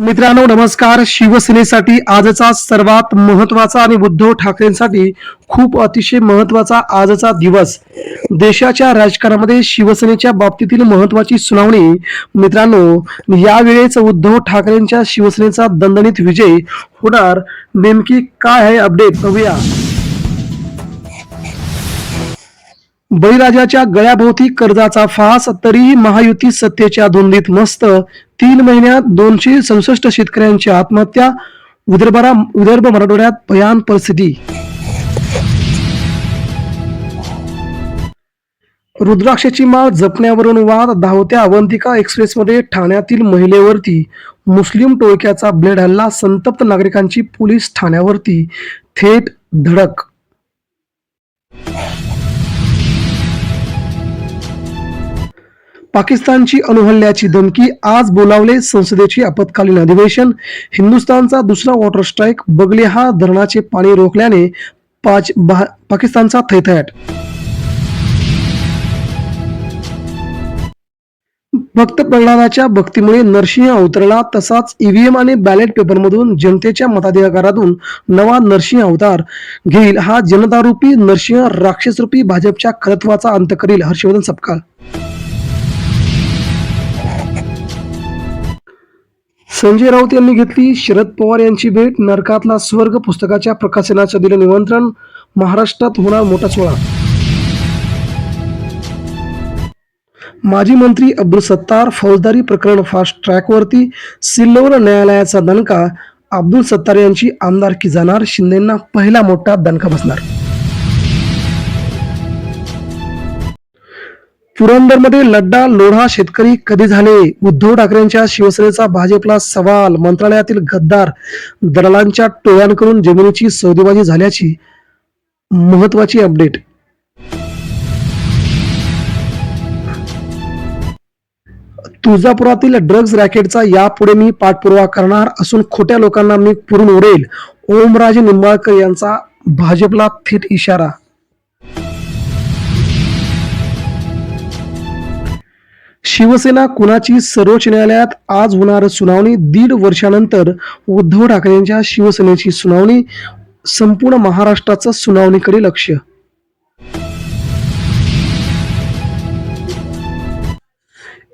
मित्रांनो नमस्कार. शिवसेनेसाठी आजचा सर्वात महत्त्वाचा आणि उद्धव ठाकरेंसाठी खूप अतिशय महत्त्वाचा आजचा दिवस. देशाच्या राजकारणामध्ये शिवसेनेच्या बाबतीतील महत्वाची सुनावणी मित्रांनो यावेळेस उद्धव ठाकरेंच्या शिवसेनेचा दणदणीत विजय होणार. नेमकी काय आहे अपडेट? बघूया बळीराजाच्या गळ्याभोवती कर्जाचा फास तरीही महायुती सत्तेच्या धुंदीत मस्त तीन महिन्यात दोनशे सदुसष्ट शेतकऱ्यांची आत्महत्या विदर्भरा विदर्भ मराठवाड्यात भयान परिस्थिती. रुद्राक्षाची माळ जपण्यावरून वाद धावत्या अवंतिका एक्सप्रेसमध्ये ठाण्यातील महिलेवरती मुस्लिम टोळक्याचा ब्लेड हल्ला संतप्त नागरिकांची पोलीस ठाण्यावरती थेट धडक पाकिस्तानची अणुहल्ल्याची धमकी आज बोलावले. संसदेचे आपत्कालीन अधिवेशन हिंदुस्थानचा दुसरा वॉटर स्ट्राईक बगलेहा धरणाचे पाणी रोखल्याने पाच बा- पाकिस्तानचा थैथयाट. भक्त प्रल्हादाच्या भक्तीमुळे नरसिंह अवतरला तसाच ईव्हीएम आणि बॅलेट पेपरमधून जनतेच्या मताधिकारातून नवा नरसिंह अवतार घेईल. हा जनतारूपी नरसिंह राक्षसरूपी भाजपच्या खरत्वाचा अंत करील. हर्षवर्धन सपकाळ. संजय राऊत यांनी घेतली. शरद पवार यांची भेट. नरकातला स्वर्ग पुस्तकाच्या प्रकाशनाचं दिलं निमंत्रण. महाराष्ट्रात होणार मोठा सोहळा. माजी मंत्री अब्दुल सत्तार फौजदारी प्रकरण फास्ट ट्रॅकवरती सिल्लोर न्यायालयाचा दणका. अब्दुल सत्तार यांची आमदारकी जाणार. शिंदेंना पहिला मोठा दणका बसणार. पुरंदरमध्ये लड्डा लोढा शेतकरी कधी झाले? उद्धव ठाकरेंच्या शिवसेनेचा भाजपला सवाल मंत्रालयातील गद्दार दलालांच्या टोळ्यांकडून जमिनीची सौदेबाजी झाल्याची महत्वाची अपडेट. तुळजापुरातील ड्रग्ज रॅकेटचा यापुढे मी पाठपुरावा करणार असून खोट्या लोकांना मी पुरून उडेल. ओमराजे निंबाळकर यांचा भाजपला थेट इशारा. शिवसेना कुणाची सर्वोच्च न्यायालयात आज होणार सुनावणी? दीड वर्षानंतर उद्धव ठाकरेंच्या शिवसेनेची सुनावणी संपूर्ण महाराष्ट्राचं सुनावणीकडे लक्ष.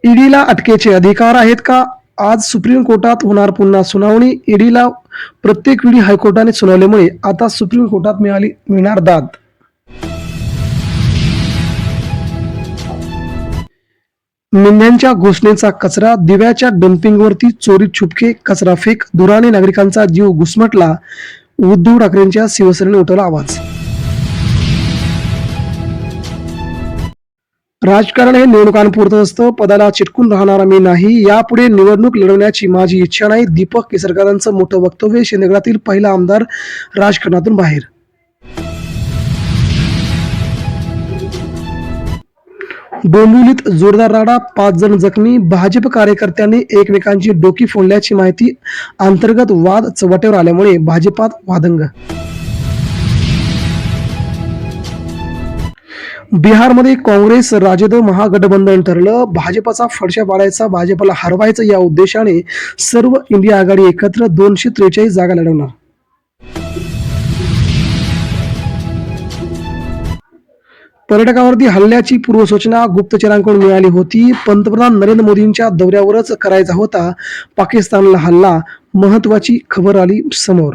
ईडीला अटकेचे अधिकार आहेत का? आज सुप्रीम कोर्टात होणार पुन्हा सुनावणी. ईडीला प्रत्येक वेळी हायकोर्टाने सुनावल्यामुळे आता सुप्रीम कोर्टात मिळाली मिळणार दाद. मेंढ्यांच्या घोषणेचा कचरा दिव्याच्या डम्पिंगवरती चोरी छुपके कचरा फेक दुराने नागरिकांचा जीव घुसमटला उद्धव ठाकरेंच्या शिवसेनेने उठवला आवाज. राजकारण हे निवडणुकांपुरतं असतं पदाला चिटकून राहणारा मी नाही. यापुढे निवडणूक लढवण्याची माझी इच्छा नाही. दीपक केसरकरांचं मोठं वक्तव्य शिंदेगडातील पहिला आमदार राजकारणातून बाहेर. डोंबिवलीत जोरदार राडा पाच जण जखमी भाजप कार्यकर्त्यांनी एकमेकांची डोकी फोडल्याची माहिती अंतर्गत वाद चव्हाट्यावर आल्यामुळे भाजपात वादंग. बिहारमध्ये काँग्रेस राजद महागठबंधन ठरलं. भाजपचा फडशा पाडायचा भाजपला हरवायचं या उद्देशाने सर्व इंडिया आघाडी एकत्र दोनशे त्रेचाळीस जागा लढवणार. पर्यटकावरती हल्ल्याची पूर्वसूचना गुप्तचरांकडून मिळाली होती. पंतप्रधान नरेंद्र मोदींच्या दौऱ्यावरच करायचा होता पाकिस्तानला हल्ला. महत्वाची खबर आली समोर.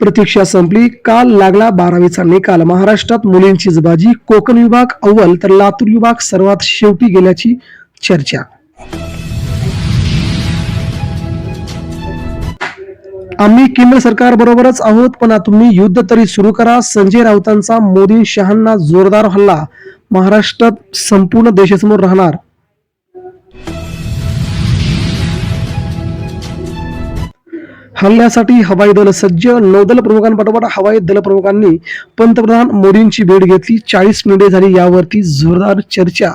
प्रतीक्षा संपली. काल लागला बारावीचा निकाल. महाराष्ट्रात मुलींचीच बाजी कोकण विभाग अव्वल तर लातूर विभाग सर्वात शेवटी गेल्याची चर्चा. आम्ही केंद्र सरकार बरोबरच आहोत पण तुम्ही युद्ध तरी सुरू करा. संजय राऊतांचा मोदी शहांना जोरदार हल्ला. महाराष्ट्रात संपूर्ण देशासमोर राहणार. हल्ल्यासाठी हवाई दल सज्ज नौदल प्रमुखांपाठोपाठ हवाई दल प्रमुखांनी पंतप्रधान मोदींची भेट घेतली. चाळीस मिनिटे झाली यावरती जोरदार चर्चा.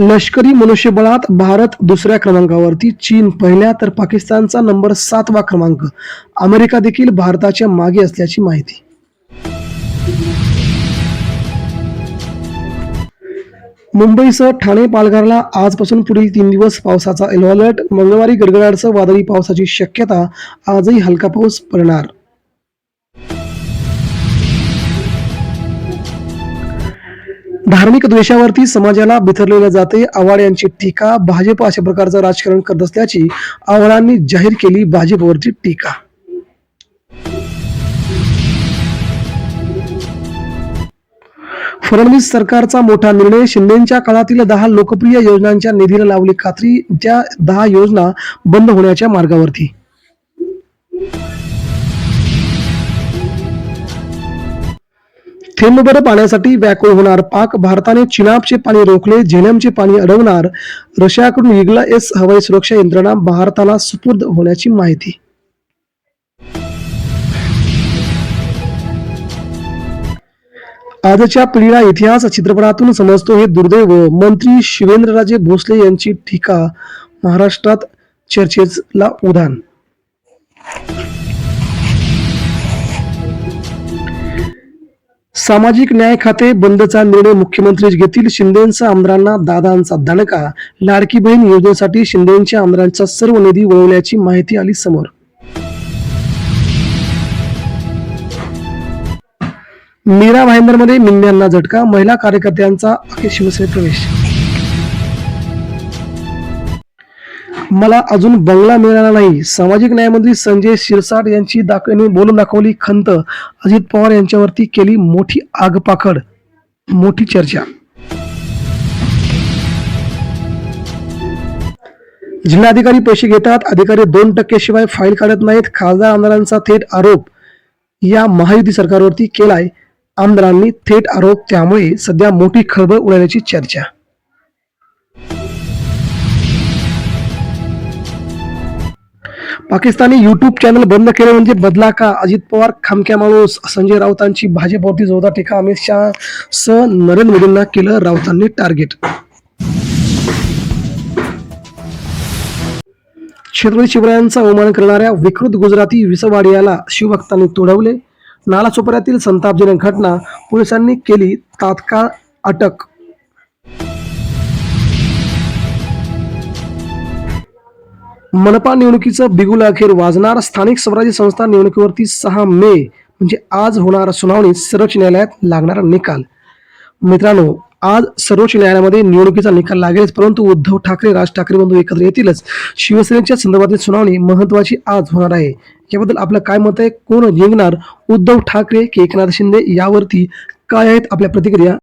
लष्करी मनुष्यबळात भारत दुसऱ्या क्रमांकावरती चीन पहिल्या तर पाकिस्तानचा नंबर सातवा क्रमांक. अमेरिका देखील भारताच्या मागे असल्याची माहिती. मुंबईसह ठाणे पालघरला आजपासून पुढील तीन दिवस पावसाचा येलो अलर्ट मंगळवारी गडगडाडसह वादळी पावसाची शक्यता. आजही हलका पाऊस पडणार. धार्मिक द्वेषावरती समाजाला बिथरलेल्या जाते. आव्हाड यांची टीका भाजप अशा प्रकारचं राजकारण करत असल्याची आव्हाडांनी जाहीर केली भाजपवरची टीका. फडणवीस सरकारचा मोठा निर्णय शिंदेच्या काळातील दहा लोकप्रिय योजनांच्या निधीला लावली खात्री त्या दहा योजना बंद होण्याच्या मार्गावरती. थेंबभर पाण्यासाठी व्याकुळ होणार. पाक भारताने चिनाबचे पाणी रोखले झेलमचे पाणी अडवणार. रशियाकडून इगला एस हवाई सुरक्षा यंत्रणा भारताला सुपूर्द होण्याची माहिती. आजच्या पिढीला इतिहास चित्रपटातून समजतो हे दुर्दैव. मंत्री शिवेंद्रराजे भोसले यांची टीका महाराष्ट्रात चर्चेला उधाण. सामाजिक न्याय खाते बंदचा निर्णय मुख्यमंत्रीच घेतील. शिंदेंचा आमदारांना दादांचा दणका. लाडकी बहीण योजनेसाठी शिंदेच्या आमदारांचा सर्व निधी वळवल्याची माहिती आली समोर. मीरा भाईंदरमध्ये मिंद्यांना झटका. महिला कार्यकर्त्यांचा अखेर शिवसेनेत प्रवेश. मला अजून बंगला मिळाला नाही. सामाजिक न्यायमंत्री संजय शिरसाट यांची दाखवणी बोलून दाखवली खंत. अजित पवार यांच्यावरती केली मोठी आगपाखड. मोठी चर्चा. जिल्हाधिकारी पैसे घेतात. अधिकारी दोन टक्के शिवाय फाईल काढत नाहीत. खासदार आमदारांचा थेट आरोप या महायुती सरकारवरती केलाय. आमदारांनी थेट आरोप. त्यामुळे सध्या मोठी खळबळ उडाल्याची चर्चा. पाकिस्तानी युट्यूब चॅनल बंद केले म्हणजे बदला का अजित पवार खामक्या माणूस संजय राऊतांची भाजपवरती जोरदार टीका. अमित शहा स नरेंद्र मोदींना केलं राऊतांनी टार्गेट. छत्रपती शिवरायांचा अवमान करणाऱ्या विकृत गुजराती विसवाडियाला शिवभक्तांनी तोडवले. नालासोपाऱ्यातील संतापजनक घटना पोलिसांनी केली तात्काळ अटक. मनपा निवडणुकीचं बिगुल अखेर वाजणार. स्थानिक स्वराज्य संस्था निवडणुकीवरती सहा मे म्हणजे आज होणार सुनावणी सर्वोच्च न्यायालयात लागणारा निकाल. मित्रांनो आज सर्वोच्च न्यायालयामध्ये निवडणुकीचा निकाल लागेलच परंतु उद्धव ठाकरे राज ठाकरे बंधू एकत्र येतीलच. शिवसेनेच्या संदर्भातील सुनावणी महत्वाची आज होणार आहे. याबद्दल आपलं काय मत आहे? कोण जिंकणार? उद्धव ठाकरे की एकनाथ शिंदे? यावरती काय आहेत आपल्या प्रतिक्रिया?